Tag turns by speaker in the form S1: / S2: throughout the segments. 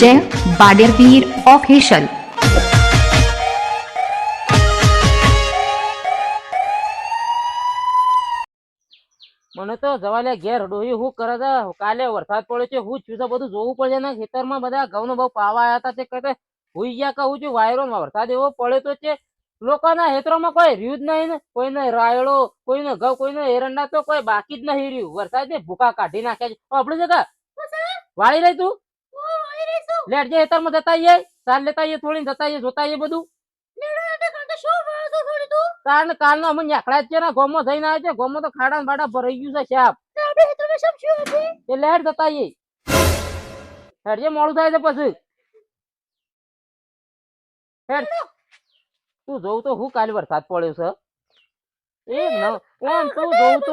S1: જય બાડેરવીર ઓફિશિયલ
S2: મને તો જવાલે ઘેર ડોહી હું કરે છે? કાલે વરસાદ પડ્યો છે, હું છું બધું જોવું પડે ને. ખેતરમાં બધા ઘઉં બહુ પાવા આવ્યા હતા, તે કહેતે હુઈ ગયા કહું છું વાયરો વરસાદ એવો પડ્યો તો છે. લોકોના હેતરોમાં કોઈ રહ્યું જ નહીં ને. કોઈને રાયડો, કોઈને ઘઉં, કોઈને એરંડા તો કોઈ બાકી જ નહીં રહ્યું. વરસાદ ને ભૂકા કાઢી નાખ્યા છે. આપણે જગા વાળી રહી તું? લેટ જે હેતરમાં જતા આઈએ સાર લેતા આઈએ થોડી જતા આઈએ જોતા આઈએ બધું. કાલ નો અમે નાખડા છે ને. ગોમો થઈને આવે છે. ગોમો તો ખાડા ભાડા ભરાઈ ગયું છે શાપ એ લેટ જતા આઈએ હેડ જે મોડું થાય છે પછી. હેડ. તું જોઉં તો હું કાલે વરસાદ પડ્યો છે? એ ઓમ તું જોઉં તો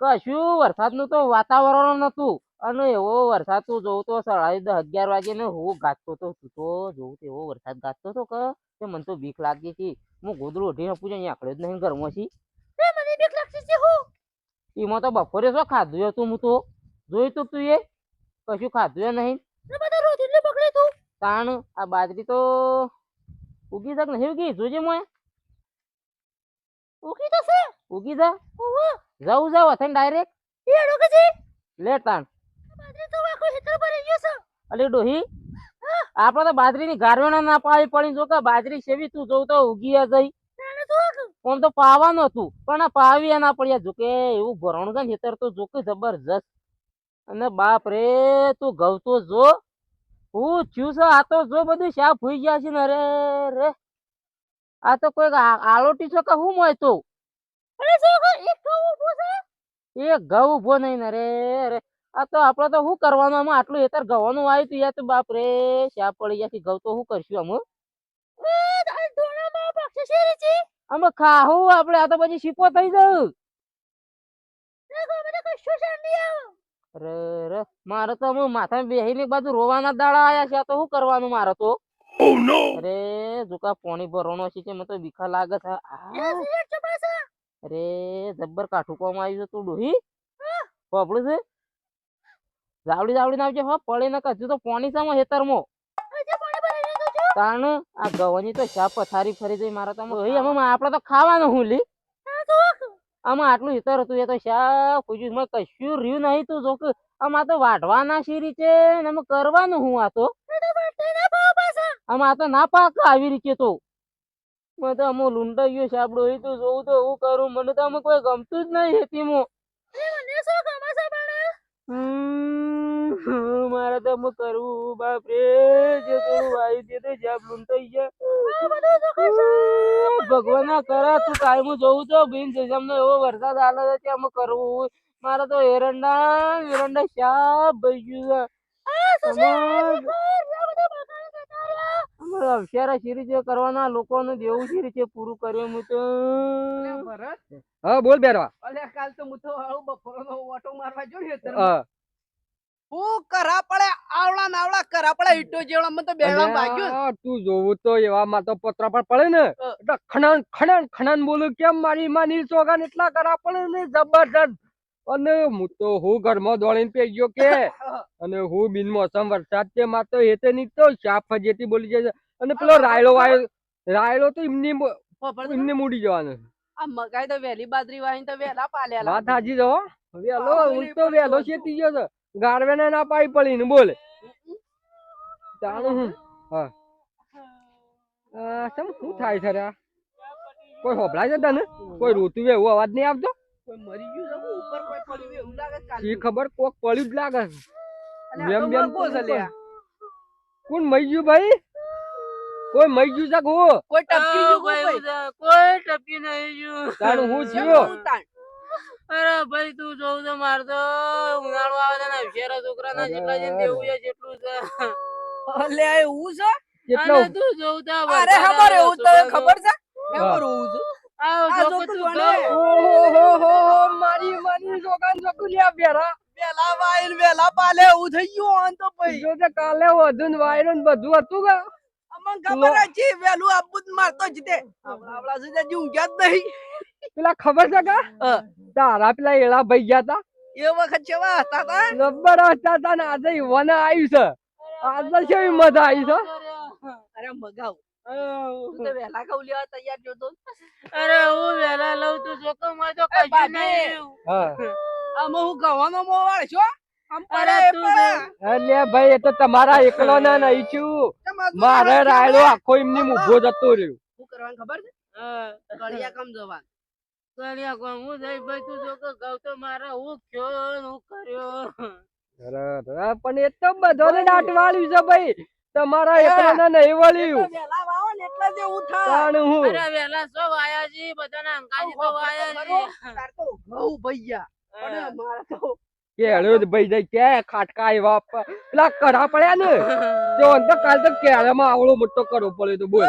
S2: કશું વરસાદનું તો વાતાવરણ નતું અને એવો વરસાદ તું જોઉં તો સાડા દસ અગિયાર વાગે ને હું ગાતો તો તું તો જોઉં તો એવો વરસાદ ગાતો તો કે તે મને તો બીક લાગી હતી. હું ગોદડું ઓઢીને પૂછે અહીંયા આકડે જ નહીં ઘરમાં છી એમાં તો બપોરે શું ખાધું હતું હું તો? જોયું તું તું એ? કશું ખાધું નહીં? તાણ આ બાજરી તો ઉગી તક નહીં ઉગી જોજે મોય ઉગી જા. જાઉં જાઉં અથન ડાયરેક્ટ લે તાણ. અલે ડોહી. આપણે તો બાજરીની ગારવેણા ના પાવી પડી જો કે બાજરી સેવી તું જોઉં તો ઉગી જઈ. આમ તો પાવાનું હતું પણ આ પાવી ના પડ્યા. જો કે એવું ભરણું છે ને ખેતર તો જો કે જબરજસ્ત. અને બાપ રે તું ઘઉં તો જો. હું થયું છે આ તો જો બધું શાપ હોઈ ગયા છે ને અરે રે આ તો કોઈ આલોટી છો કે હું મોય તો? એ ઘઉં ઊભો નહીં ને રે રે આ તો આપણે તો શું કરવાનું આમાં આટલું હેતર ગવાનું આવ્યું તું યાર તો બાપ રે શાપ પડી ગયા ઘઉં તો શું કરશું અમે અમે ખાહું આપણે આ તો પછી શીપો થઈ જવું અરે રે મારે તો હું માથા બેહીને એક બાજુ રોવાના દાડા આયા છે. આ તો શું કરવાનું મારે તો? અરે જોકા પાણી ભરવાનો છે કે મને તો બીખા લાગે છે. આ. અરે જબ્બર કાઠું કોમ આવ્યું છે તું ડોહી. પોપડું છે? જાવડી જાવડી આવજે હો પડે ને કજુ તો પાણી સામો હેતરમો તાણ આ ગવાની તો શા પથારી ફરી જઈ મારા તો આપડે તો ખાવાનું હું લી. આમાં આટલું હિતર હતું એ તો શા પૂછ્યું મેં કશું રહ્યું નહીં તું જો કે આમાં તો વાઢવાના શીરી છે ને અમે કરવાનું હું આ તો. આમાં તો ના પાક આવી રીતે તો. મેં તો અમો લૂંટાઈ ગયો સાબડો એ તો જોઉં તો હું કરું. મને તો આમાં કોઈ ગમતું જ નહીં ખેતીમાં હમ, મારે તો આમાં કરવું બાપ રે જે થોડું આવી તે તો જાબ લૂંટાઈ ગયા ભગવાન કરે તું કાયમ જોઉં તો બિન જમને એવો વરસાદ આલે છે કે અમે કરવું? મારે તો એરંડા એરંડા શાપ ભઈ ગયું અવસરા શીરી જે કરવાના લોકોને દેવું શીરી છે પૂરું કર્યું હું તો.
S3: હા બોલ બેરવા.
S4: અલે કાલ તો હું તો બપોરનો ઓટો મારવા જોયો હેતર
S3: હું.
S4: કરા પડે આવડા કરાપડા ઈટો જેવડા મને તો બેડા વાગ્યો
S3: તું જોવું તો એવામાં તો પત્ર પર પડે ને. એટલે ખણન ખણન ખણન બોલું કેમ મારી માં નીલ ચોગાન એટલા કરાપડે ને જબરજસ્ત? અને હું તો હું ઘરમાં દોડીને પી ગયો કે અને હું બિન મોસમ વરસાદ છે માં તો હેતે નીકળતો તો શાપ ફજેતી બોલી જાય અને પેલો રાયડો વાયો રાયડો તો એમની એમને મૂડી જવાનો.
S4: આ મકાઈ તો વેલી બાજરી વાઈને તો વેલા પાલ્યા
S3: વાત હાજી જો વેલો હું તો વેલો છે ગયો છે ગારવેને ના પાઈ પડીને બોલે. જાણું હું? હા. સમ શું થાય છે રે કોઈ હોભળાય છે તને? કોઈ રોતું એવો અવાજ નહીં આવતો?
S4: કોઈ મરી ગયું ઉપર કોઈ પડ્યું એવું લાગે કાલ
S3: ખબર? કોક પડ્યું જ લાગે બેમ બેમ
S4: મરઘો લ્યા.
S3: કોણ મઈ ગયું ભાઈ? કોઈ મઈ ગયું છે
S4: કોઈ ટપકી ગયું કોઈ?
S2: કોઈ ટપી નહીં ગયું.
S3: તારું હું
S4: જેવું
S3: થયો?
S4: હું તાણ.
S2: અરે ભાઈ તું જોઉં તો માર તો ઉનાળો આવે છે ને છોકરા છોકરાના જેટલા જેમ દેવું છે જેટલું છે.
S4: અલે આ એવું છે?
S2: જેટલો તું જોઉં તો
S4: અરે ખબર એવું તો ખબર છે?
S3: હા.
S4: એવું છું? આ
S2: જો
S4: જો
S2: કે
S4: તું
S2: તું
S4: ભણે.
S2: ગઉ.
S3: ઓહો હો હો મારી માની સોગન સકુલિયા બેરા.
S4: વેલા વાઈન વેલા પાલે એવું થઈ ગયું આન તો ભાઈ.
S3: જો તે કાલે વધુ ને ને બધું હતું કે?
S4: અમને ખબર છે વેલું આપું જ મારતો જ તે. આપણા આપણા સુધી ઊંઘ્યા જ નહીં.
S3: પેલા ખબર છે કે? તારા પેલા એળા ભાઈ ગયા તા.
S4: એ વખત કેવા હતા તા?
S3: નંબર હતા તા ને આજે વન આવ્યું છે. આજે કેવી મજા આવી છે.
S4: અરે મગાવ. તું કઉ લેવા તૈયાર જોતો
S2: અરે હું વેલા લઉં તું જોકો માં તો કશું નહીં
S4: આમાં હું ગવાનો મોવાળ છો?
S2: અરે
S4: પડે
S2: તું
S4: પડે.
S3: એટલે ભાઈ એ તો તમારા એકલો ના નહીં છું. મારે રાયડો આખો એમની ઊભો જતો રહ્યો.
S4: શું કરવાનું ખબર છે?
S2: હા.
S4: કડિયા કામ જવાનું
S2: જઈ ભાઈ તું જોકો ગાવ તો મારા હું કયો હું કર્યો?
S3: પણ એ તો બધાને દાટવાળ્યું છે ભાઈ. તમારા
S4: એ,
S3: નહીં વળ્યું.
S4: વહેલા વાવો ને એટલે જ એવું થાય.
S3: હું?
S2: અરે વેલા સો વાયા બધાના અંકાજી તો વાયા
S4: તાર તો ઘઉં ભૈયા. પણ મારા તો
S3: કેળો જ ભાઈ જાય કે ખાટકા એવા પ- પેલા કરા પડ્યા ને? તો અંત કાલ તો કેળામાં આવડો મોટો કરવો પડ્યો તો બોલ.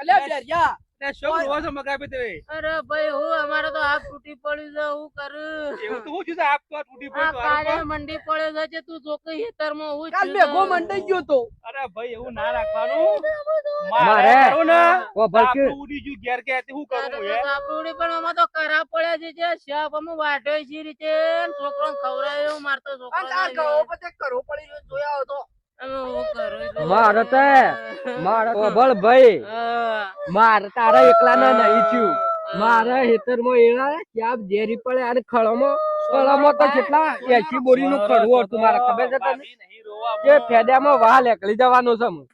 S4: અલ્યા બેરિયા
S2: અરે ભાઈ હું અમારે તો હાથ તૂટી પડ્યું છે હું કરું? આ કાલે મંડી પડ્યો છે તું જોકે હેતરમાં હું
S4: કાલ
S2: છું
S4: ભેગો
S2: તો.
S4: ગયો
S3: મારે ઓ
S2: પણ કરા પડ્યા છે શાપ અમે વાઢ્યો છે રીતે. છોકરો ખવરાયો મારતો છોકરો
S4: અને આ પડી જોયા હતો
S2: હું
S3: મારે તે મારે તો ભાઈ.
S2: હા.
S3: મારે તારા એકલા ના નહીં થયું. મારા હેતરમાં એળા ક્યાં ઝેરી પડે અને ખળામાં? ખળામાં તો કેટલા એસી બોરી નું ખડવું હતું મારે ખબર છે તને? કે ફેદ્યામાં વાહ લેકલી જવાનો છે હું.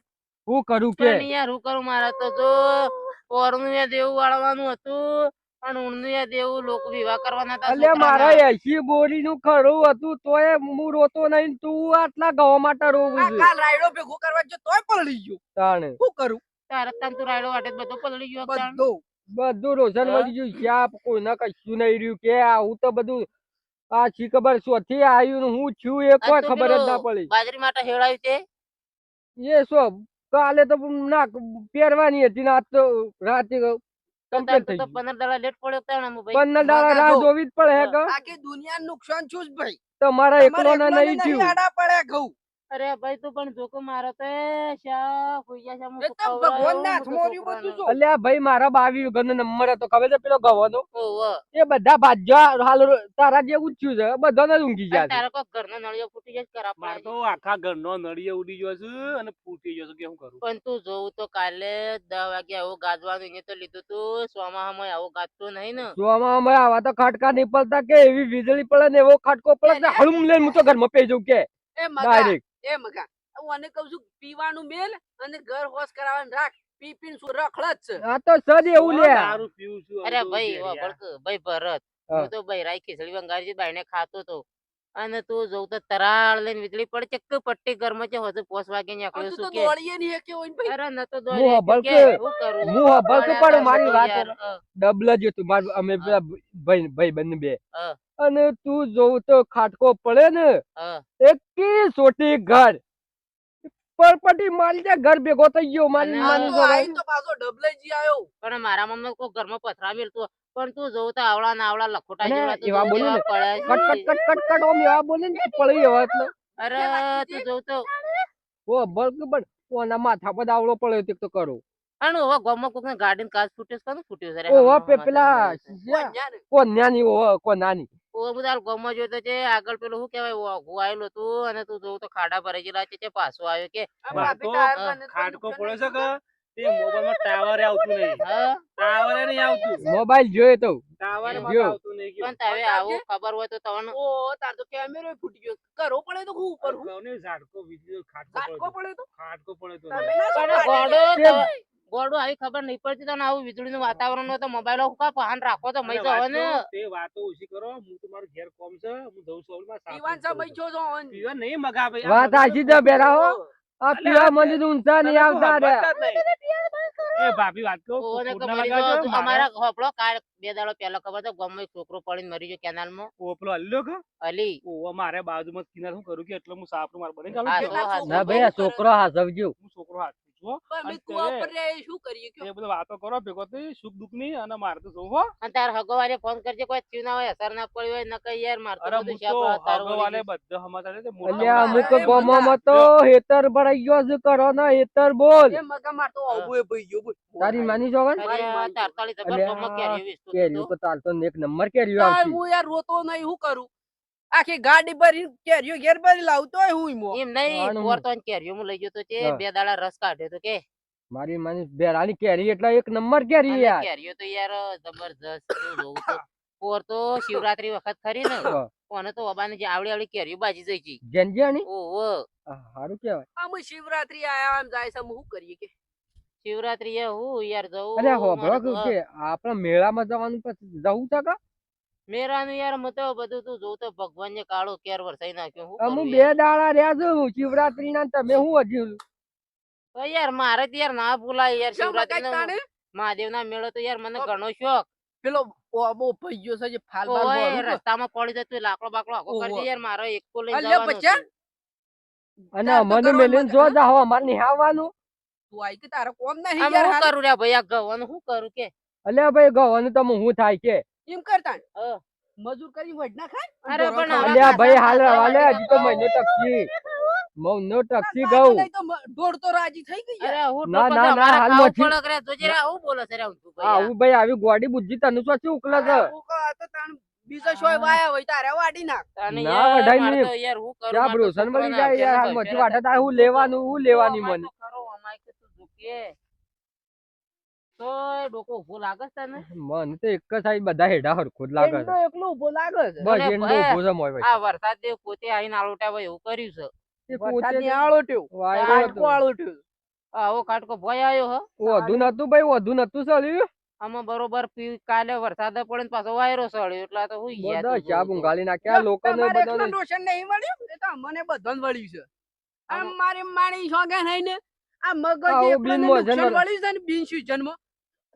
S3: હું કરું કે?
S2: યાર હું કરું? મારે તો જો ઓરનું યા દેવું વાળવાનું હતું પણ ઊણનું યા દેવું લોકો વિવાહ કરવાના હતા
S3: મારા એસી બોરી નું ખડવું હતું તોય હું રોતો નહીં તું આટલા ગવા માટે રોવું છું.
S4: કાલ રાયડો ભેગો કરવા જો તોય પલળી ગયો.
S3: તાણે.
S4: શું કરું?
S2: તારે તાન તું રાયડો વાટે બધો પલળી ગયો
S4: બધું
S3: બધું રોશન વળી ગયું શ્યાપ કોઈને કશું નહીં રહ્યું કે આવું તો બધું આ શી ખબર શોથી આવ્યું ને હું છું એ કોઈ ખબર જ ના પડી.
S2: બાજરી માટે હેળાયું તે?
S3: એ શું કાલે તો ના પહેરવાની હતી ના તો રાતે થઈ
S2: પંદર દાડા લેટ પડ્યો તાણ
S3: પંદર દાડા રાહ જોવી જ પડે
S4: આખી દુનિયા નુકસાન છું જ ભાઈ?
S3: તમારા એકલો ના નહીં થયું.
S4: પડે ઘઉં.
S2: અરે ભાઈ તું પણ જોકો મારો તો શા ફોઈયા શા
S4: એ તો ભગવાનના હાથમાં રહ્યું બધું જો.
S3: અલ્યા ભાઈ મારા બાવી ઘરનો નંબર હતો ખબર છે પેલો ગવાનો? એ બધા ભાજ્યા હાલ તારા જે જ છે બધાને ઊંઘી ગયા
S2: તારા
S3: છે
S2: ઘર નો નળિયો ફૂટી જશે કરા
S5: મારે તો આખા ઘરનો નળિયો ઉડી ગયો છે અને ફૂટી ગયો છે કે હું કરું?
S2: પણ તું જોઉં તો કાલે દસ વાગે આવું ગાજવાનું એને તો લીધું તું સોમાહામાં આવું ગાજતું નહીં ને.
S3: અમે આવા તો ખાટકા નહીં પડતા કે એવી વીજળી પડે ને એવો ખાટકો પડે ને હળુમ લઈને હું તો ઘરમાં પી જાઉં કે.
S4: એ મગા એ મગા. હું અને કહું છું પીવાનું મેલ અને ઘર હોશ કરાવવાનું રાખ. પી પીને શું રખડ જ છે?
S3: આ તો સદ એવું લે
S5: દારૂ પીવું છું
S2: અરે ભાઈ ભાઈ ભરત.
S3: હું.
S2: તો ભાઈ રાઈ ખીચડી વંગારી બાઈને ખાતો તો. અને તું જોઉં તો તરાળ લઈને વીજળી પડે ચક્ક પટ્ટી ઘરમાં છે હજુ પોસ વાગે નીકળ્યો
S4: તું
S2: શું કે?
S4: દોડીએ નહીં કે હોય ભાઈ.
S2: અરે ન તો
S3: હું
S2: દોડ્યો
S3: હંભળ
S2: કે
S3: કે-
S2: હું કરું?
S3: હું હંભળ પણ મારી વાત. ડબલ જ હતું. મારું અમે પેલા ભાઈ ભાઈ બંને બે. અને તું જોઉં તો ખાટકો પડે ને એક સોટી ઘર. પરપટી મારી દે ઘર ભેગો થઈ ગયો મારી માની
S4: તો. આઈને તો પાછો ડબલાઈ આયો.
S2: પણ મારા મમ્મી કોઈ ઘરમાં પથરા મેલતું પણ તું જોઉં તો આવડા ના આવડા લખોટા જેવડા તું
S3: એવા બોલું ને, cut cut. Cut cut cut ઓમ એવા બોલે ને પડી એવા એટલે.
S2: અરે તું જોઉં તો.
S3: ઓ બળક પણ કોના માથા પર આવડો પડ્યો તે તો કરો.
S2: અને ઓવા ગામમાં કોકને ગાડીને કાચ ફૂટ્યો કોનું ફૂટ્યો છે રે?
S3: ઓવા પેલા
S2: તમને
S3: જ્યાં.
S4: કોણ ન્યા ને?
S3: કોણ નાની ઓવા કોણ નાની?
S2: ઓ બધા જોયો તો છે આગળ પેલું શું કેવાય ઓઘું આયેલું હતું અને તું જોવું તો ખાડા ભરાઈ ગયેલા છે પાછો આવ્યો કે
S4: ખાડકો
S5: પડ્યો છે કે તે મોબાઈલમાં ટાવર આવતું નહીં? ટાવર નહીં આવતું?
S3: મોબાઈલ જોયો તો.
S5: ટાવર આવતું નહીં
S2: પણ તારે આવું ખબર હોય તો તમને
S4: ઓ તાર તો કેમેરો ફૂટી ગયો. કરો પડે તો હું ઉપર હું?
S5: ઝાડકો ખાટકો પડ્યો
S4: પડે તો?
S5: ખાડકો પડ્યો તો.
S2: ગોડો તો- ગોડો આવી ખબર નહીં પડતી. તને આવું વીજળીનું વાતાવરણ હોય તો મોબાઈલ હુકા પહાન રાખો તો મય જાવ ને.
S5: તે વાતો ઓછી કરો. હું તમારું ઘેર કોમ છે. હું જઉં સોલમાં પીવાન
S4: છે
S5: સાસુ
S4: સાહેબ
S5: કરું છું.
S4: છો છો ઓન.
S5: પીવા નહીં મગા ભાઈ.
S3: વાત આજી જ બેરા હો આ પીવા મંદિર ઊંચા નહીં આવતા રે.
S5: જ. એ ભાભી વાત કહો
S2: અમારા હોપળો કાલ બે દાડો પહેલા ખબર તો ગમે છોકરો પડીને મરી ગયો કેનાલમાં.
S5: ઓપલો હલ્યો કે?
S2: અલી
S5: ઓવા મારે બાજુમાં કિનાર હું કરું કે એટલે હું સાપનું મારે બની
S2: હા, હા,
S3: ના ભાઈ છોકરો છોકરો સમજ્યો
S5: હું છોકરો હાથ છું.
S4: અમે શું કરીએ?
S5: એ બધું વાતો કરો ભેગો થઈ સુખ દુઃખની અને મારતો
S2: અને તાર હગવારે ફોન કરજે કોઈ થયું ના હોય અસર ના પડી હોય નકર યાર માર તો બધું શાપ
S5: તો
S2: તારું
S5: ભગવાને
S2: વળી
S5: છે
S3: અલ્યા અમુક
S4: એ
S3: તો હેતર ભરાઈ ગયો છે કરો ના હેતર બોલ
S4: એ મગા માર આવું એ ભાઈ ગયો બોલ.
S3: તારી માની
S2: ગયું.
S4: મારી
S2: તાર તાળી
S3: તો તો એક નંબર આવતી
S4: હું યાર રોતો નહીં હું કરું આખી ગાડી પર કેરીઓ ઘેર પર લાવતો હોય હું ઈમો.
S2: એમ નહીં
S3: આનું
S2: તો કેરીઓ માં લઈ ગયો
S3: છે
S2: બે દાડા રસ કાઢ્યો તો કે.
S3: મારી માની બેરાની કેરી એટલે એક નંબર કેરી યાર.
S2: કેરીઓ તો યાર જબરજસ્ત કેવું તો. પોર તો શિવરાત્રી વખત ખરી ને. કોને તો અબાને જે આવડી આવડી કેરીઓ બાજી જઈ છી
S3: જેનજીયાની
S2: ઓહો.
S3: સારું કહેવાય.
S4: આમ શિવરાત્રી આયા આમ જાય છે હું કરીએ કે?
S2: શિવરાત્રી એ હું યાર જવું
S3: અરે
S2: હો
S3: કે આપણા મેળામાં જવાનું પછી જવું છે કા?
S2: મેરાનું યાર મતો બધું તું જોઉં તો ભગવાન કાળો કેર વરસાઈ નાખ્યો હું અમુ
S3: બે? દાડા રહ્યા છું શિવરાત્રી ના તમે હું હજી
S2: તો યાર મારે તો યાર ના ભૂલાય યાર શિવરાત્રી
S4: તાણે?
S2: મહાદેવ ના મેળો તો યાર મને ઘણો શોખ
S4: પેલો ઓબો ભાઈ ગયો છે જે ફાલ બાલ.
S2: રસ્તામાં પડી જતું લાકડો બાકડો આખો
S4: કરી
S2: દે યાર મારો એકકો
S4: અલ્યા
S2: જવાનું.
S3: અને મને
S4: કરવાનું જો હા?
S3: જાવ અમારે નિહાવાનું
S4: તું આઈ કે તારે કોમ નહીં યાર
S2: હું કરું રે ભાઈ આ ગવાનું હું કરું કે
S3: અલ્યા ભાઈ ગવાનું તો હું થાય કે
S4: એમ કરતા મજૂર કરી વડના ના ખાય?
S2: અરે પણ
S3: અલ્યા ભાઈ હાલ હાલે હજી તો મહિનો ટકશી મહિનો ટકશી ગઉ.
S4: દોડ તો તો રાજી થઈ ગઈ
S2: અરે હું
S3: ના, ના, ના, હાલ.
S2: પડે રે તો જરા આવું બોલો છે રે ઊંધું ભાઈ આ.
S3: ભાઈ આવી ગોડી બુદ્ધિ તને શું શું ઉકલા છે?
S4: હું કહું, તો તાણ બીજો શોય વાયા હોય તારે વાડી નાખ.
S2: તને
S3: ના,
S2: યાર
S3: વઢાઈ
S2: મારે તો યાર હું કરું
S3: ક્યાં
S2: બ્રો તો છોકરાને
S3: જાય યાર હાલ મચી વાટે થાય હું લેવાનું હું લેવાની મને.
S2: કરો અમાય કે. તું ઝૂકે. તોય ડોકો ઊભો લાગે છે તને?
S3: મને તો એક જ સાઈડ બધા હેડા હરખું જ લાગે છે.
S4: એકલો ઊભો લાગે છે.
S3: બસ
S2: અને
S3: એંડો છે મોય ભાઈ.
S2: આ વરસાદ દેવ પોતે આવીને આલોટા ભાઈ એવું કર્યું છે.
S3: એ પોતે
S4: આળોટ્યો
S3: વાયરો
S4: આળોટ્યો
S2: આવો કાટકો ભય આવ્યો હ.
S3: વધુ નતું ભાઈ વધુ નતું ચાલ્યું
S2: આમાં બરોબર પી- કાલે વરસાદ પડે પાછો વાયરો સળ્યો એટલે તો ગયા
S3: બધા ચા
S2: જોવું
S3: નાખ્યા બધાને
S4: એકલા નહીં મળ્યું? એ તો મને બધાને વળ્યું છે. આમ મારી માણી શોગે નહીં ને. આ મગજ
S3: આવું
S4: એકલાને
S3: બિનમોસમ
S4: વળ્યું છે ને બિન સિઝનમાં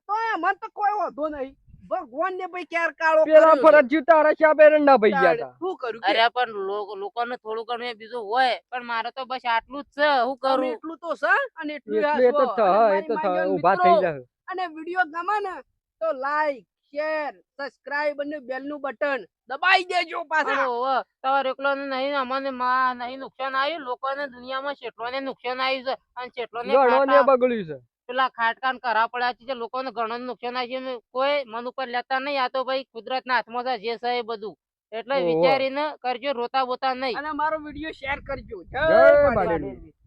S4: તો એમાં તો કોઈ વાંધો નહીં. ભગવાન ને ભાઈ ક્યાર કાળો
S3: પેલા
S4: કર્યો
S3: ફરજ તારા ચા બેરંડા ભાઈ ગયા હતા
S4: શું કરું
S2: અરે પણ લોકો લોકોને થોડું ઘણું એ બીજું હોય પણ મારે તો બસ આટલું જ છે. હું કરું?
S4: એટલું તો છે અને એટલું
S3: એ તો થ એ તો થ
S4: માન્યો
S3: થઈ જાય
S4: અને વીડિયો ગમે ને તો લાઈક શેર સબસ્ક્રાઇબ અને બેલનું બટન દબાઈ દેજો પાછા.
S2: અરે તમારે એકલો નહીં અમને માં નહીં નુકસાન આવ્યું? લોકોને દુનિયામાં શેઠલોને નુકસાન આવ્યું છે અને શેઠલોને
S3: ને બગડ્યું છે.
S2: પેલા ખાટકા કરા પડ્યા છે લોકોને ઘણું નુકસાન થાય છે. કોઈ મન ઉપર લેતા નહીં. આ તો ભાઈ કુદરત ના હાથમાં છે જે છે એ બધું. એટલે વિચારીને કરજો રોતા બોતા નહીં.
S4: અને મારો વીડિયો શેર કરજો. જય.